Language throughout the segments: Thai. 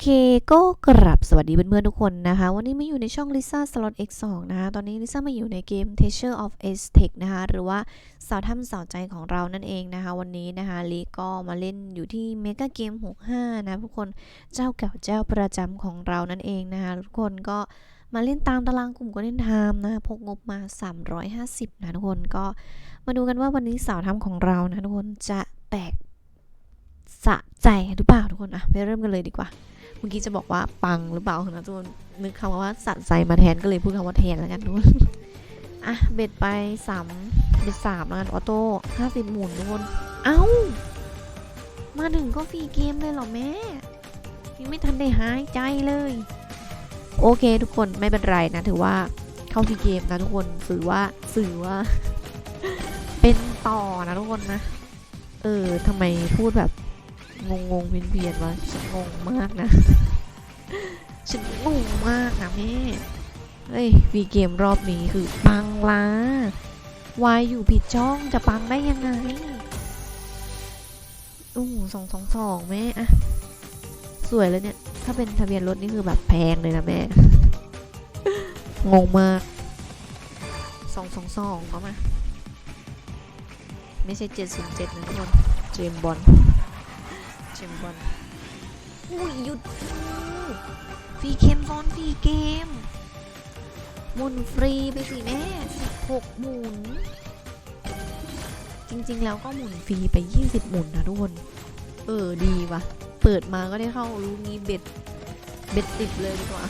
เคก็กรับสวัสดีเพื่อนๆทุกคนนะคะ วันนี้มาอยู่ในช่อง Lisa Slot X2 นะคะตอนนี้ Lisa มาอยู่ในเกม Teacher of a z t e c นะคะ หรือว่าสาวถ้ำสาวใจของเรานั่นเองนะคะ วันนี้นะคะลีก็มาเล่นอยู่ที่ Mega Game 65 นะทุกคนเจ้าเก่าเจ้าประจำของเรานั่นเองนะคะ ทุกคนก็มาเล่นตามตารางกลุ่ม Golden Time นะพกงบมา 350 นะทุกคนก็มาดูกันว่าวันนี้สาวถ้ำของเรานะทุกคนจะแตกสะใจหรือเปล่าทุกคนอะไปเริ่มกันเลยดีกว่า มื่อกี้จะบอกว่าปังหรือเปล่านะทุกคนนึกคำว่าสัตว์ใจมาแทนก็เลยพูดคำว่าแทนแล้วกันทุกคนอะเบ็ดไปสามเบ็ดสามแล้วกันออโต้ห้าสิบหมุนทุกคนเอ้า มาถึงก็ฟรีเกมเลยเหรอแม่ยังไม่ทันได้หายใจเลย โอเคทุกคนไม่เป็นไรนะ ถือว่าเข้าฟรีเกมนะทุกคนสื่อว่าสื่อว่า เป็นต่อนะทุกคนนะ เออทำไมพูดแบบ งงงๆเพียนๆวะฉันงงมากนะฉันงงมากนะแม่เฮ้ยวีเกมรอบนี้คือปังละวายอยู่ผิดช่องจะปังได้ยังไงอู้สองสองสองแม่อะสวยแล้วเนี่ย ถ้าเป็นทะเบียนรถนี่คือแบบแพงเลยนะแม่ งงมากสองสองสองก็มา ไม่ใช่เจ็ดศูนย์เจ็ดนะทุกคน เจมบอล มบอลอุ้ยหยุดฟรีเกมซ้อนฟรีเกมหมุนฟรีไปสิแม่16หกหมุน จริงๆแล้วก็หมุนฟรีไป 20 หมุนนะทุกคน เออดีวะเปิดมาก็ได้เข้ารู้งี้เบ็ด เบ็ดติดเลยดีกว่า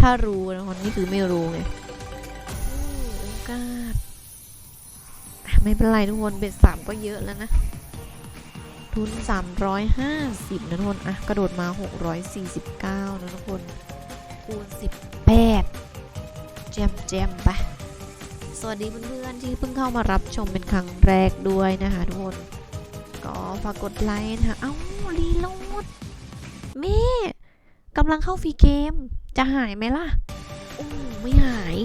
ถ้ารู้นะคนนี่คือไม่รู้ไงอู้โอกาสไม่เป็นไรทุกคน เบ็ดสามก็เยอะแล้วนะ ทุน 350 นะทุกคน อะ กระโดดมา 649 นะทุกคน คูณ 18 แจมแจมไป สวัสดีเพื่อนๆ ที่เพิ่งเข้ามารับชมเป็นครั้งแรกด้วยนะคะทุกคน ก็ฝากกดไลค์นะคะเอ้า รีโหลดแม่กำลังเข้าฟรีเกม จะหายไหมล่ะอู้ไม่หาย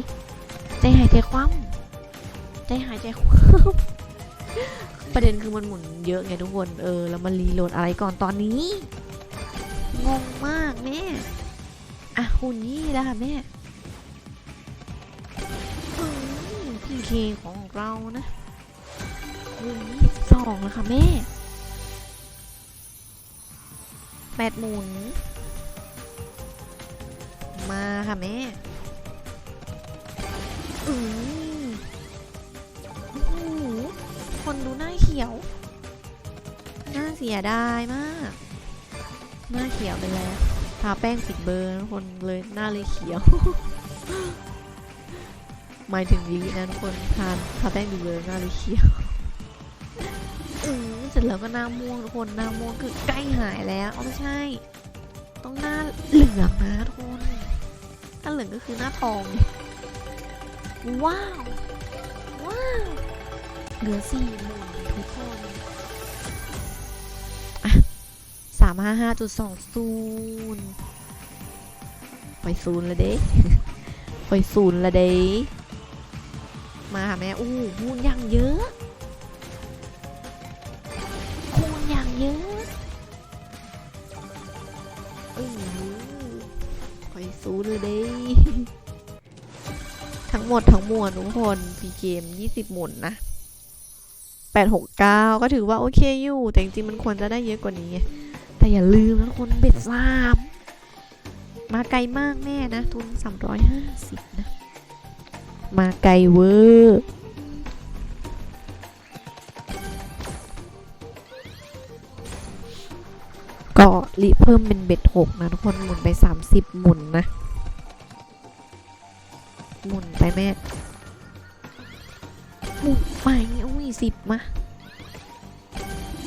ใจหายใจคว่ำใจหายใจคว่ำ ประเด็นคือมันหมุนเยอะไงทุกคน เออ แล้วมันรีโหลดอะไรก่อนตอนนี้ งงมากแม่ อะหุ่นยี่แล้วค่ะแม่พี่เคของเรานะหุ่นยี่สิบสองแล้วค่ะแม่แปดหมุน มาค่ะแม่อือ คนดูหน้าเขียว หน้าเสียดายมาก หน้าเขียวไปแล้วทาแป้งปิดเบอร์ทุกคนเลยหน้าเลยเขียว หมายถึงลีนะทุกคนทานทาแป้งปิดเบอร์หน้าเลยเขียวอือเสร็จแล้วก็หน้าม่วงทุกคนหน้าม่วงคือใกล้หายแล้วอ๋อไม่ใช่ ต้องหน้าเหลืองนะทุกคนถ้าเหลืองก็คือหน้าทอง ว้าว ว้าว เหลือสี่หมื่นทุกคนสามห้าห้าจุดสองศูนย์ไปศูนย์ละเด้ไปศูนย์ละเด้มาค่ะแม่อู้คูณย่างเยอะคูณย่างเยอะเออไปศูนย์ลยเด้ทั้งหมดทั้งมวลทุกคนพีเกม20หมุนนะ 869 ก็ถือว่าโอเคอยู่ แต่จริงๆมันควรจะได้เยอะกว่านี้ แต่อย่าลืมนะคนเบ็ดสามมาไกลมากแน่นะ ทุน 350 นะ มาไกลเวอร์ก็รีเพิ่มเป็นเบ็ด6นะ ทุกคนหมุนไป 30 หมุนนะ หมุนไปแม่ หมุนไปอุ้ยสิบมา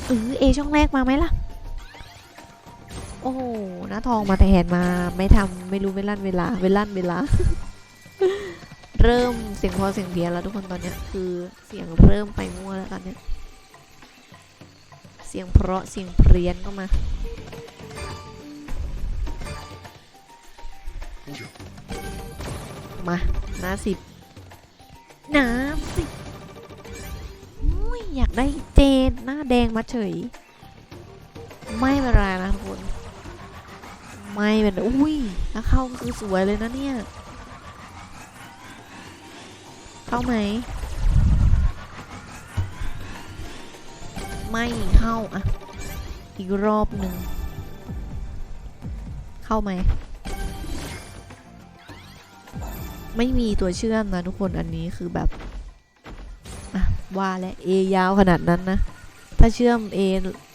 เออเอช่องแรกมาไหมล่ะ โอ้โหน้าทองมาแทนมาไม่ทำไม่รู้เวลั่นเวลาเวลั่นเวลา เริ่มเสียงพอเสียงเพียนแล้วทุกคนตอนเนี้ยคือเสียงเริ่มไปมั่วแล้วตอนเนี้ยเสียงเพราะเสียงเพี้ยนก็มามาหน้าสิบหน้าสิบ อยากได้เจนหน้าแดงมาเฉย ไม่เป็นไรนะทุกคน ไม่เป็นอุ้ยถ้าเข้าคือสวยเลยนะเนี่ย เข้าไหม ไม่เข้าอะ อีกรอบหนึ่ง เข้าไหม ไม่มีตัวเชื่อมนะทุกคนอันนี้คือแบบ ว่าและ A ยาวขนาดนั้นนะ ถ้าเชื่อม A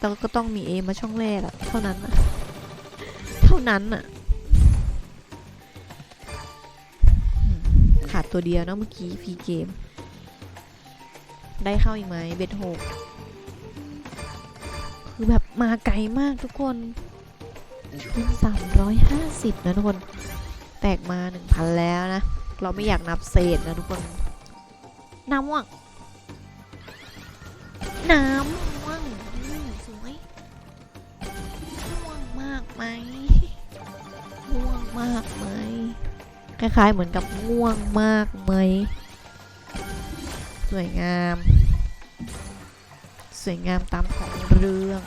เราก็ต้องมี A มาช่องแรกอะเท่านั้นอะเท่านั้นอะขาดตัวเดียวเนะเมื่อกี้พีเกม ได้เข้าอีกไหมเบ็ดหกคือแบบมาไกลมากทุกคนเป็นสามร้อยห้าสิบนะทุกคน แตกมาหนึ่งพันแล้วนะ เราไม่อยากนับเศษนะทุกคนน้ำม่วง น้ำม่วงอืมสวยม่วงมากไหมม่วงมากไหมคล้ายๆเหมือนกับม่วงมากไหมสวยงาม สวยงามตามของเรื่อง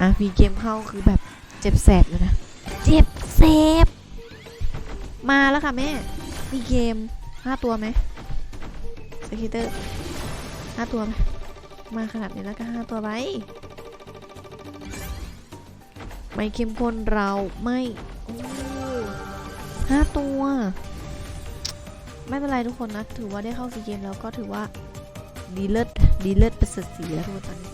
อะพีเกมเข้าคือแบบเจ็บแสบเลยนะ เจ็บแสบ มาแล้วค่ะแม่มีเกมห้าตัวไหมสกิเตอร์ห้าตัวไหม มาขนาดนี้แล้วก็ห้าตัวไว้ไม่เข้มข้นเราไม่ห้าตัว ไม่เป็นไรทุกคนนะ ถือว่าได้เข้าซีเกมแล้วก็ถือว่าดีเลิศดีเลิศประเสริฐศรีแล้วทุกคนตอนนี้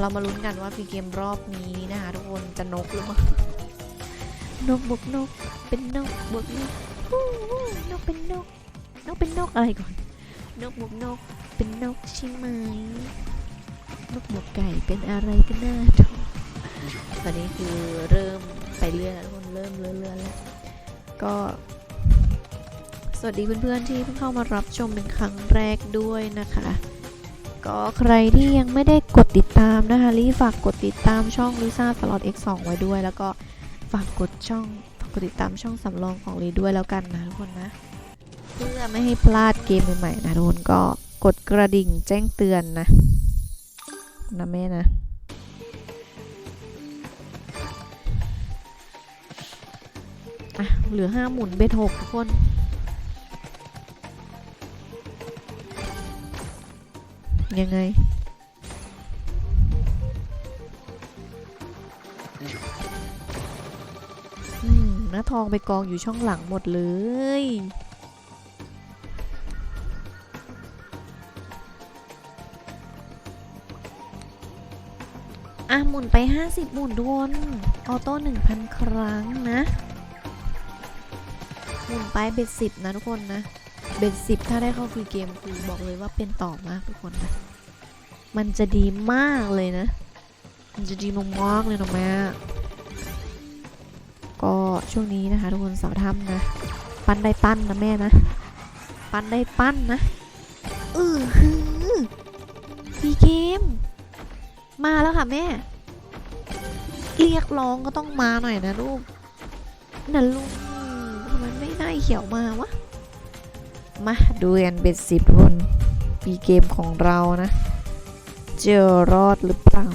เรามาลุ้นกันว่าซีเกมรอบนี้นะคะทุกคนจะนกหรือเปล่านกบวกนก เป็นนกบวกนกนกเป็นนกนกเป็นนกอะไรก่อน นกบวกนก เป็นนกใช่ไหมนกบวกไก่เป็นอะไรกันน่าดูตอนนี้คือเริ่มไปเรื่อยแล้วทุกคนเริ่มเรื่อยๆแล้วก็ สวัสดีเพื่อนๆที่เพิ่งเข้ามารับชมเป็นครั้งแรกด้วยนะคะ ก็ใครที่ยังไม่ได้กดติดตามนะคะรีบฝากกดติดตามช่องลิซ่าสล็อต X2 ไว้ด้วย แล้วก็ฝากกดช่องฝากกดติดตามช่องสำรองของลีด้วยแล้วกันนะทุกคนนะ เพื่อไม่ให้พลาดเกมใหม่ๆนะทุกคนก็ กดกระดิ่งแจ้งเตือนนะนะแม่นะอะเหลือห้าหมุนเบ็ดหกทุกคนยังไง อืมหน้าทองไปกองอยู่ช่องหลังหมดเลย มุนไป 50 หมุนทุกคนออโต้1,000 ครั้งนะ หมุนไปเบ็ดสิบนะทุกคนนะ เบ็ดสิบถ้าได้เข้าฟรีเกมคือบอกเลยว่าเป็นต่อมากทุกคนนะ มันจะดีมากเลยนะ มันจะดีมากๆเลยนะแม่ก็ช่วงนี้นะคะทุกคนสาวทำนะ ปั้นได้ปั้นนะแม่นะ ปั้นได้ปั้นนะเออฮือฟรีเกมมาแล้วค่ะแม่ เรียกร้องก็ต้องมาหน่อยนะลูกนะลูกทำไมไม่ได้เขียวมาวะ มาดูกันเป็นสิบคนปีเกมของเรานะ เจอรอดหรือเปล่า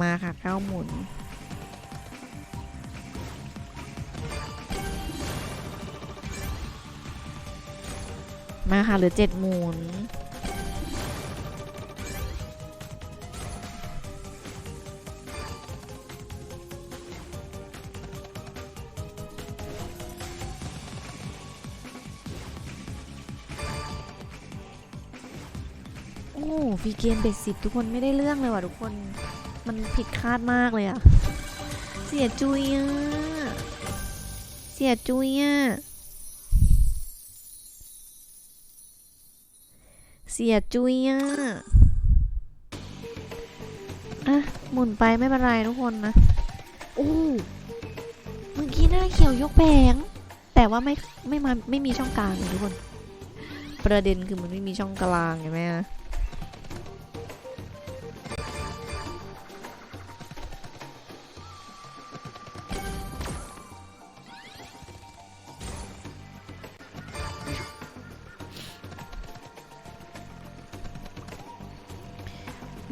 มาค่ะเข้าหมุน มาค่ะเหลือเจ็ดหมุนโอ้ฟีเกมเบ็ดสิบทุกคนไม่ได้เรื่องเลยว่ะทุกคนมันผิดคาดมากเลยอะเสียจุยอะเสียจุยอะ เสียจุยอะอะ หมุนไปไม่เป็นไรทุกคนนะโอ้เมื่อกี้หน้าเขียวยกแผงแต่ว่าไม่ไม่มาไม่มีช่องกลางเลยทุกคน ประเด็นคือมันไม่มีช่องกลางใช่ไหม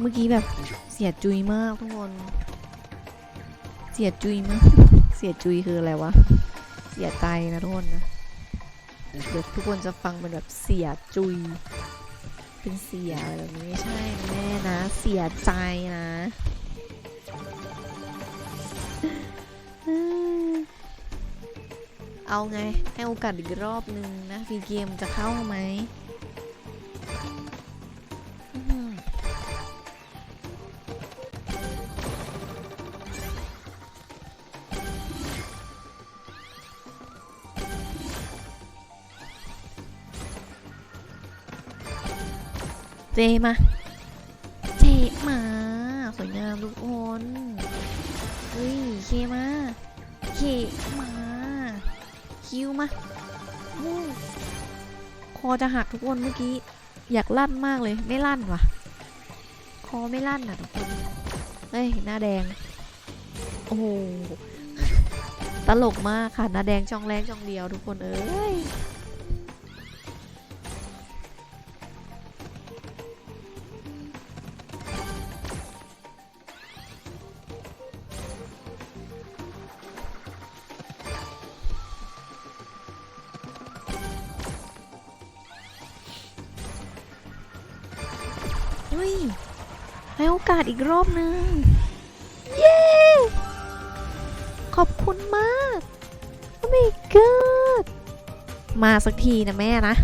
เมื่อกี้แบบเสียจุยมากทุกคน เสียจุยมาก เสียจุยคืออะไรวะ เสียใจนะทุกคนนะเดี๋ยวทุกคนจะฟังเป็นแบบเสียจุย เป็นเสียอะไรแบบนี้ไม่ใช่แม่นะ เสียใจนะเอาไงให้โอกาสอีกรอบนึงนะฟีเกมจะเข้าไหม มาเจมาสวยงามทุกคนเฮ้ยเคมาเคมาคิวมาวูคอจะหักทุกคนเมื่อกี้ อยากลั่นมากเลยไม่ลั่นว่ะ คอไม่ลั่นอะทุกคนเฮ้ยหน้าแดง โอ้โหตลกมากค่ะหน้าแดงช่องแรกช่องเดียวทุกคนเอ้ย ให้โอกาสอีกรอบหนึ่งเย้ ขอบคุณมาก โอ้ my god มาสักทีนะแม่นะ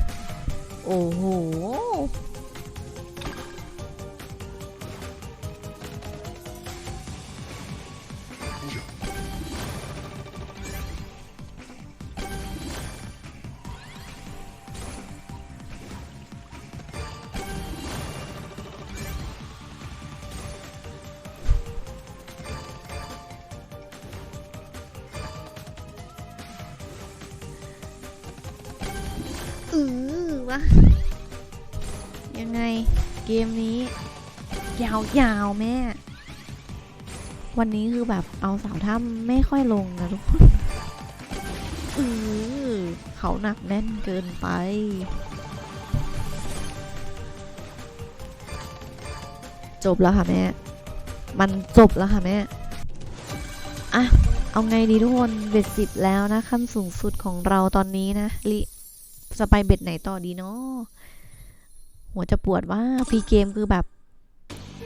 โอ้โห วันนี้คือแบบเอาสาวถ้ำไม่ค่อยลงนะทุกคนอือเขาหนักแน่นเกินไป จบแล้วค่ะแม่ มันจบแล้วค่ะแม่ อะ เอาไงดีทุกคนเบ็ดสิบแล้วนะ ขั้นสูงสุดของเราตอนนี้นะลิจะไปเบ็ดไหนต่อดีเนาะหัวจะปวดว่าฟรีเกมคือแบบ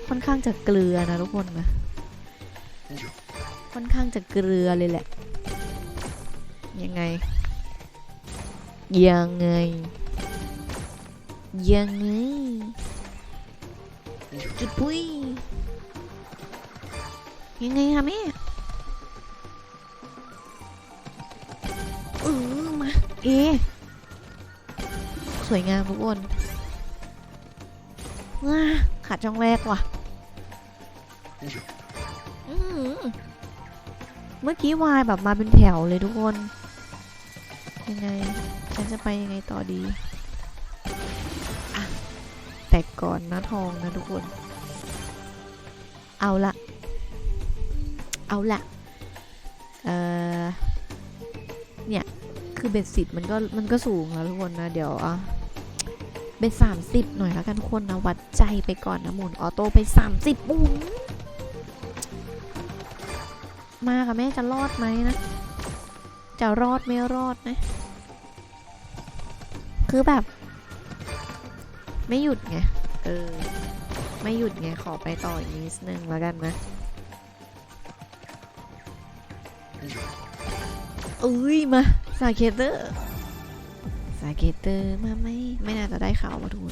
ค่อนข้างจะเกลือนะทุกคนนะ ค่อนข้างจะเกลือเลยแหละ ยังไง ยังไง ยังไง จุดปุ้ยยังไงคะแม่เออมา เอ สวยงามทุกคนว้าขาดช่องแรกว่ะอื้อหือ เมื่อกี้วายแบบมาเป็นแถวเลยทุกคน ยังไง ฉันจะไปยังไงต่อดีอะแตกก่อนนะทองนะทุกคน เอาละ เอาละ เอ่อเนี่ย คือเบ็ดสิบมันก็มันก็สูงแล้วทุกคนนะ เดี๋ยวอะเบ็ดสามสิบหน่อยแล้วกันทุกคนนะ วัดใจไปก่อนนะหมุนออโต้ไปสามสิบห มาค่ะแม่จะรอดไหมนะ จะรอดไม่รอดนะ คือแบบ ไม่หยุดไง เออ ไม่หยุดไง ขอไปต่ออีกนิดนึงแล้วกันนะเอ้ยมาสาเคเตอร์สาเคเตอร์มาไม่ไม่น่าจะได้ข่าวมาทุน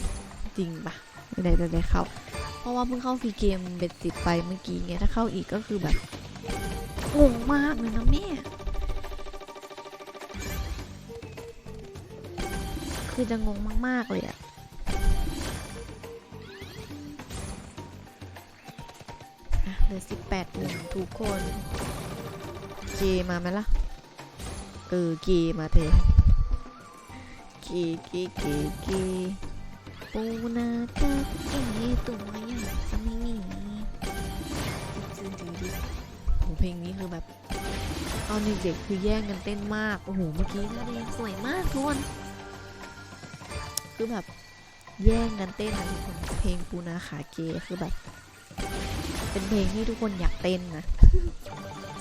จริงปะไม่ได้จะได้เข้า เพราะว่าเพิ่งเข้าฟรีเกมเบ็ดติดไปเมื่อกี้เงี้ยถ้าเข้าอีกก็คือแบบ งงมากเลยนะแม่ คือจะงงมาก ๆ เลยอะเหลือสิบแปดหนึ่งทุกคน เกมาไหมล่ะ เออ เกมาเทเกเกเกเกปูนาคาเอตัวใหญ่จะไม่ เพลงนี้คือแบบตอนเด็กๆคือแย่งกันเต้นมาก โอ้โห เมื่อกี้หน้าแดงสวยมากทุกคน คือแบบแย่งกันเต้นนะทุกคน เพลงปูนาขาเกคือแบบ เป็นเพลงที่ทุกคนอยากเต้นนะ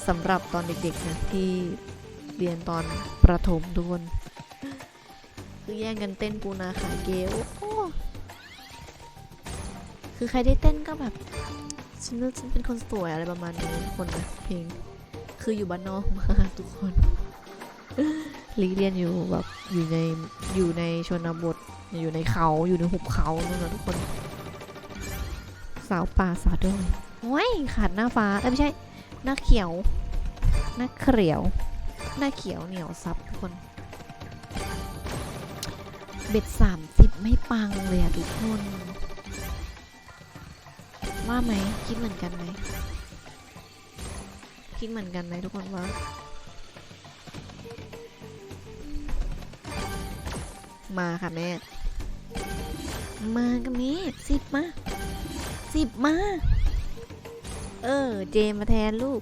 สำหรับตอนเด็กๆนะที่เรียนตอนประถมทุกคน คือแย่งกันเต้นปูนาขาเกลโอ้คือใครได้เต้นก็แบบ ฉันฉันเป็นคนสวยอะไรประมาณนี้ทุกคนนะเพลงคืออยู่บ้านนอกมากทุกคนลีเรียนอยู่แบบอยู่ในอยู่ในชนบทอยู่ในเขาอยู่ในหุบเขานั่นแหละทุกคน สาวป่าสาวดงโอ้ยขาดหน้าฟ้าเอ้ไม่ใช่ หน้าเขียว หน้าเขียว หน้าเขียวเหนียวซับทุกคน เบ็ดสามสิบไม่ปังเลยอะทุกคน ว่าไหมคิดเหมือนกันไหมคิดเหมือนกันไหมทุกคนว่ามาค่ะแม่ มากับแม่สิบมาสิบมา เออ เจมมาแทนลูก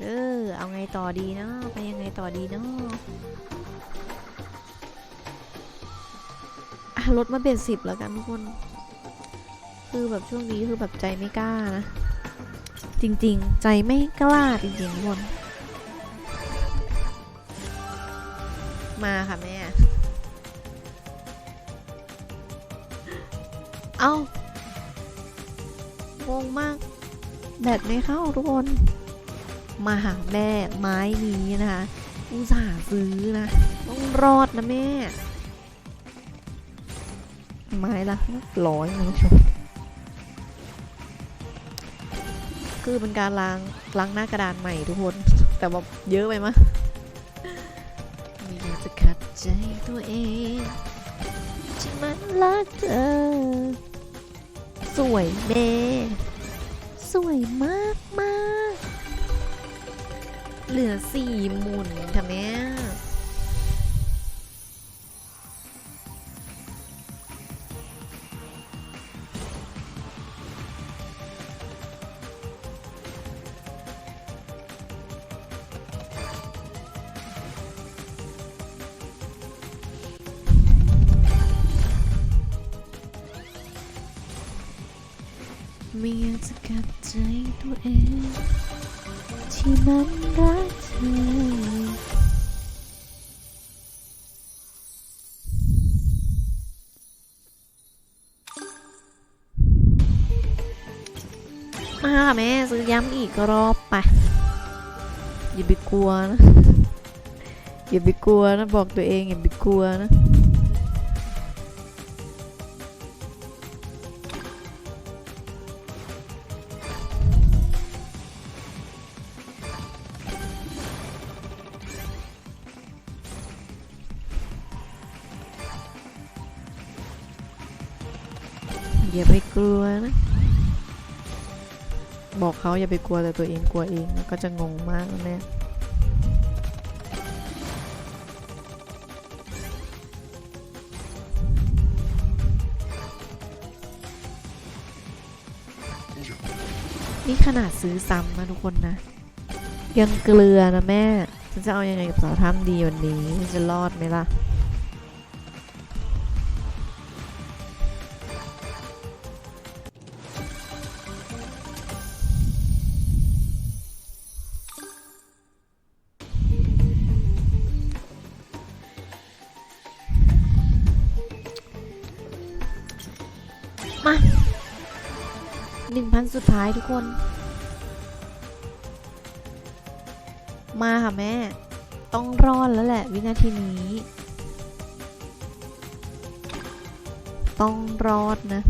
เออ เอาไงต่อดีเนาะไปยังไงต่อดีเนาะะลดมาเป็นสิบแล้วกันทุกคน คือแบบช่วงนี้คือแบบใจไม่กล้านะ จริงๆ ใจไม่กล้าจริงๆทุกคนมาค่ะแม่ เอ้างงมาก แบตไม่เข้าทุกคน มาหาแม่ไม้นี้นะคะอุตส่าห์ซื้อนะ ต้องรอดนะแม่ ไม้ละร้อยนะผู้ชม คือเป็นการล้างล้างหน้ากระดานใหม่ทุกคน แต่ว่าเยอะไปมะไม่อยากจะขัดใจตัวเองที่มันรักเธอ สวยเมสวยมากมากเหลือสี่หมุนค่ะแม่ มาแม่ซื้อย้ำอีกรอบไปอย่าไปกลัวนะอย่าไปกลัวนะบอกตัวเองอย่าไปกลัวนะ เขาอย่าไปกลัวแต่ตัวเองกลัวเองแล้วก็จะงงมากนะแม่นี่ขนาดซื้อซ้ำนะทุกคนนะ ยังเกลือนะแม่ ฉันจะเอายังไงกับสาวถ้ำดีวันนี้ จะรอดไหมล่ะายทุกคน มาค่ะแม่ ต้องรอดแล้วแหละวินาทีนี้ ต้องรอดนะ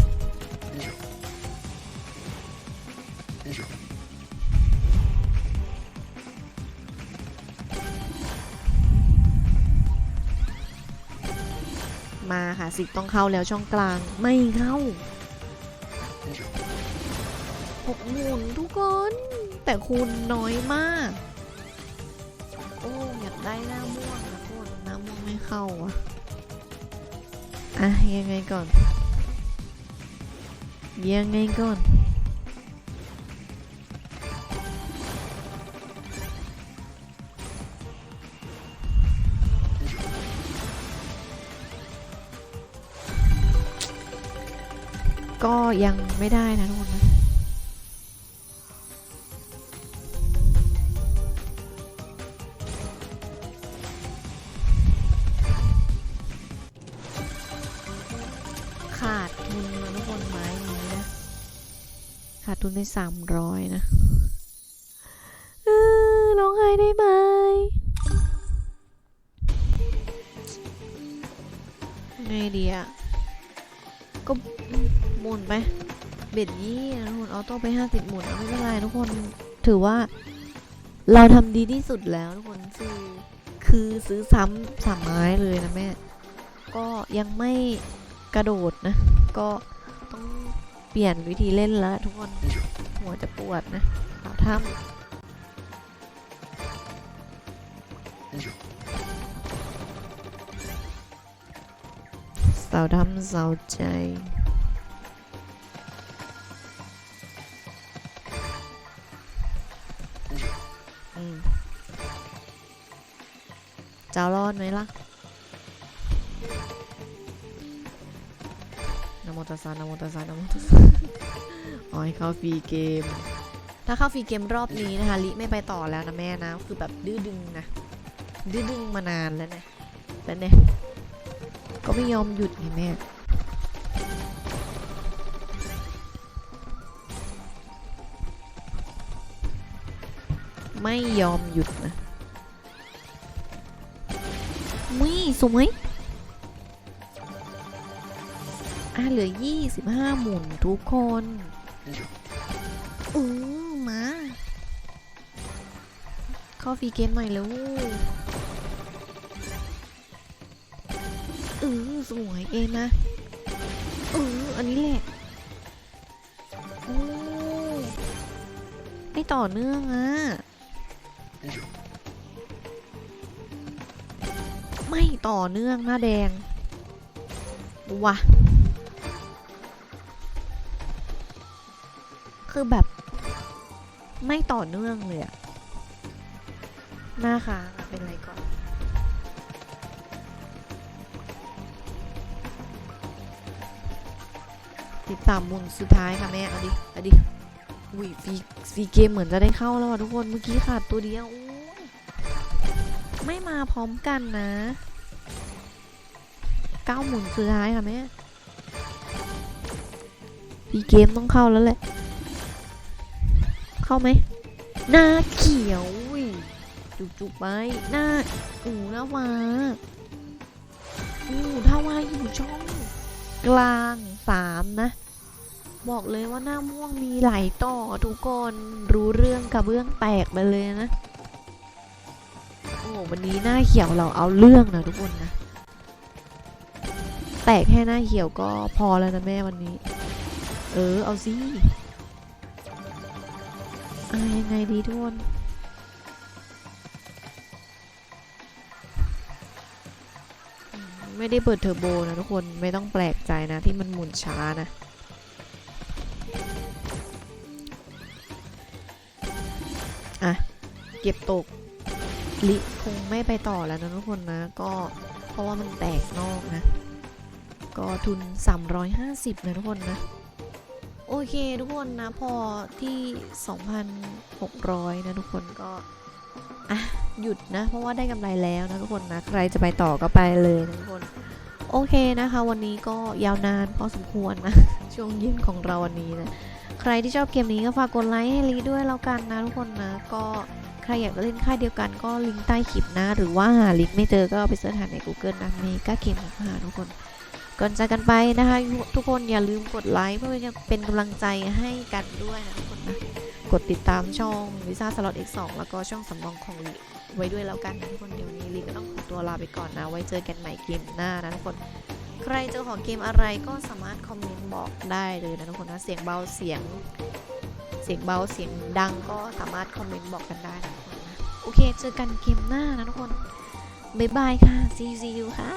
มาค่ะสิบต้องเข้าแล้วช่องกลางไม่เข้า หมุนทุกคน แต่คูณน้อยมาก โอ้อยากได้หน้าม่วงนะทุกคนหน้าม่วงไม่เข้าอะอะยังไงก่อน ยังไงก่อนก็ยังไม่ได้นะทุกคน ตุนได้สามร้อยนะร้องไห้ได้ไหมไงดีอะก็หมุนไปเบ็ดยี่นะทุกคนออโต้ไปห้าสิบหมุนไม่เป็นไรทุกคนถือว่า เราทำดีที่สุดแล้วทุกคนคือคือซื้อซ้ำสามไม้เลยนะแม่ ก็ยังไม่กระโดดนะ ก็ต้องเปลี่ยนวิธีเล่นแล้วทุกคน หัวจะปวดนะเอาถ้ำสาวทำสาวใจอืมจะรอดไหมล่ะ ตัสสะนะโมตัสสะนะโมตัสสะอ๋อให้เข้าฟรีเกม ถ้าเข้าฟรีเกมรอบนี้นะคะลิไม่ไปต่อแล้วนะแม่นะ คือแบบดื้อดึงนะ ดื้อดึงมานานแล้วนะแล้วเนี่ย ก็ไม่ยอมหยุดไงแม่ไม่ยอมหยุดนะมุ้ยสวย อะเหลือ 25 หมุนทุกคนอือมาข้าฟรีเกมหน่อยแล้วอือสวยเอมาอืออันนี้แหละโอ้ไม่ต่อเนื่องอะ ไม่ต่อเนื่องหน้าแดงวะ ไม่ต่อเนื่องเลยอะหน้าค้างอะเป็นไรก่อน ติดตามมุนสุดท้ายค่ะแม่ เอาดิ เอาดิอุ้ยฟีฟีเกมเหมือนจะได้เข้าแล้วอะทุกคน เมื่อกี้ขาดตัวเดียวไม่มาพร้อมกันนะเก้าหมุนสุดท้ายค่ะแม่ฟีเกมต้องเข้าแล้วแหละาไหมหน้าเขียวอุ้ยจุกจุกไปหน้าอูหน้าวาอูถ้าวาอยู่ช่องกลางสามนะ บอกเลยว่าหน้าม่วงมีไหลายต่อทุกคนรู้เรื่องกับเบื้องแตกไปเลยนะโอ้วันนี้หน้าเขียวเราเอาเรื่องนะทุกคนนะแตกแค่หน้าเขียวก็พอแล้วนะแม่วันนี้ เออเอาสิ อะยังไงดีทุกคนไม่ได้เปิดเทอร์โบนะทุกคนไม่ต้องแปลกใจนะที่มันหมุนช้านะเก็บตกลิคงไม่ไปต่อแล้วนะทุกคนนะ ก็เพราะว่ามันแตกนอกนะ ก็ทุน 350นะทุกคนนะ โอเคทุกคนนะพอที่ 2,600 นะทุกคนก็อะหยุดนะ เพราะว่าได้กำไรแล้วนะทุกคนนะ ใครจะไปต่อก็ไปเลยนะทุกคน โอเคนะคะ วันนี้ก็ยาวนานพอสมควรนะ ช่วงเย็นของเราวันนี้นะ ใครที่ชอบเกมนี้ก็ฝากกดไลค์ให้ลีด้วยแล้วกันนะทุกคนนะ ก็ใครอยากเล่นค่ายเดียวกันก็ลิงก์ใต้คลิปนะ หรือว่าหาลิงก์ไม่เจอก็ไปเสิร์ชหาใน Google นะเมกาเกมของหาทุกคน ก่อนจากกันไปนะคะ ทุกคนอย่าลืมกดไลค์เพื่อเป็นกำลังใจให้กันด้วยนะทุกคนนะกดติดตามช่องวิซ่าสล็อต X2 แล้วก็ช่องสำรองของลีไว้ด้วยแล้วกันนะทุกคนเดี๋ยวนี้ลีก็ต้องขอตัวลาไปก่อนนะ ไว้เจอกันใหม่เกมหน้านะทุกคน ใครเจอของเกมอะไรก็สามารถคอมเมนต์บอกได้เลยนะทุกคนนะเสียงเบาเสียง เสียงเบาเสียงดังก็สามารถคอมเมนต์บอกกันได้นะทุกคนนะโอเคเจอกันเกมหน้านะทุกคนบ๊ายบายค่ะ see you see you ค่ะ